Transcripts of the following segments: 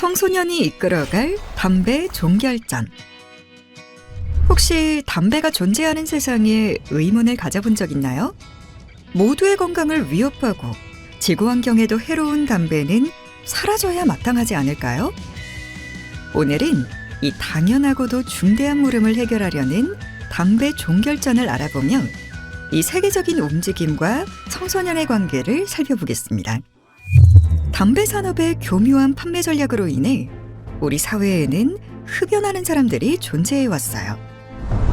청소년이 이끌어갈 담배 종결전. 혹시 담배가 존재하는 세상에 의문을 가져본 적 있나요? 모두의 건강을 위협하고 지구 환경에도 해로운 담배는 사라져야 마땅하지 않을까요? 오늘은 이 당연하고도 중대한 물음을 해결하려는 담배 종결전을 알아보며 이 세계적인 움직임과 청소년의 관계를 살펴보겠습니다. 담배 산업의 교묘한 판매 전략으로 인해 우리 사회에는 흡연하는 사람들이 존재해 왔어요.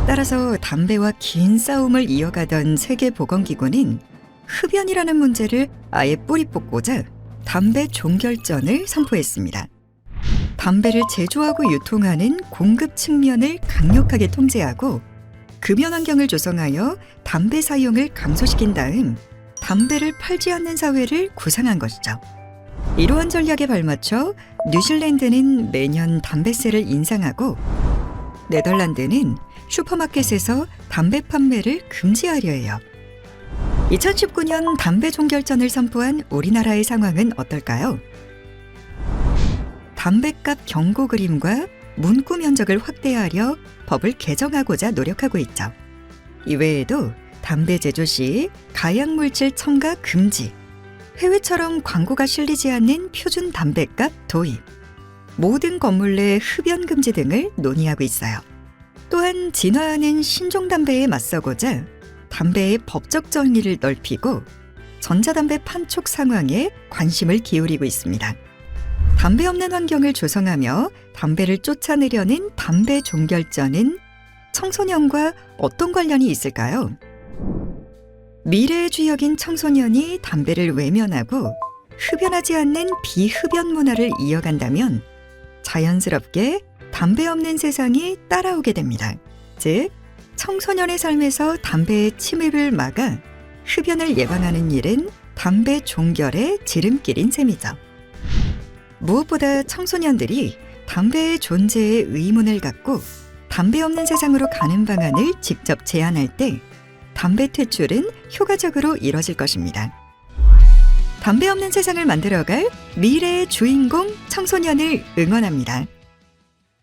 따라서 담배와 긴 싸움을 이어가던 세계보건기구는 흡연이라는 문제를 아예 뿌리 뽑고자 담배 종결전을 선포했습니다. 담배를 제조하고 유통하는 공급 측면을 강력하게 통제하고 금연 환경을 조성하여 담배 사용을 감소시킨 다음 담배를 팔지 않는 사회를 구상한 것이죠. 이러한 전략에 발맞춰 뉴질랜드는 매년 담배세를 인상하고 네덜란드는 슈퍼마켓에서 담배 판매를 금지하려 해요. 2019년 담배 종결전을 선포한 우리나라의 상황은 어떨까요? 담배값 경고 그림과 문구 면적을 확대하려 법을 개정하고자 노력하고 있죠. 이외에도 담배 제조 시 가약 물질 첨가 금지, 해외처럼 광고가 실리지 않는 표준 담배값 도입, 모든 건물 내 흡연 금지 등을 논의하고 있어요. 또한 진화하는 신종 담배에 맞서고자 담배의 법적 정의를 넓히고 전자담배 판촉 상황에 관심을 기울이고 있습니다. 담배 없는 환경을 조성하며 담배를 쫓아내려는 담배 종결전은 청소년과 어떤 관련이 있을까요? 미래의 주역인 청소년이 담배를 외면하고 흡연하지 않는 비흡연 문화를 이어간다면 자연스럽게 담배 없는 세상이 따라오게 됩니다. 즉, 청소년의 삶에서 담배의 침입을 막아 흡연을 예방하는 일은 담배 종결의 지름길인 셈이죠. 무엇보다 청소년들이 담배의 존재에 의문을 갖고 담배 없는 세상으로 가는 방안을 직접 제안할 때 담배 퇴출은 효과적으로 이뤄질 것입니다. 담배 없는 세상을 만들어갈 미래의 주인공 청소년을 응원합니다.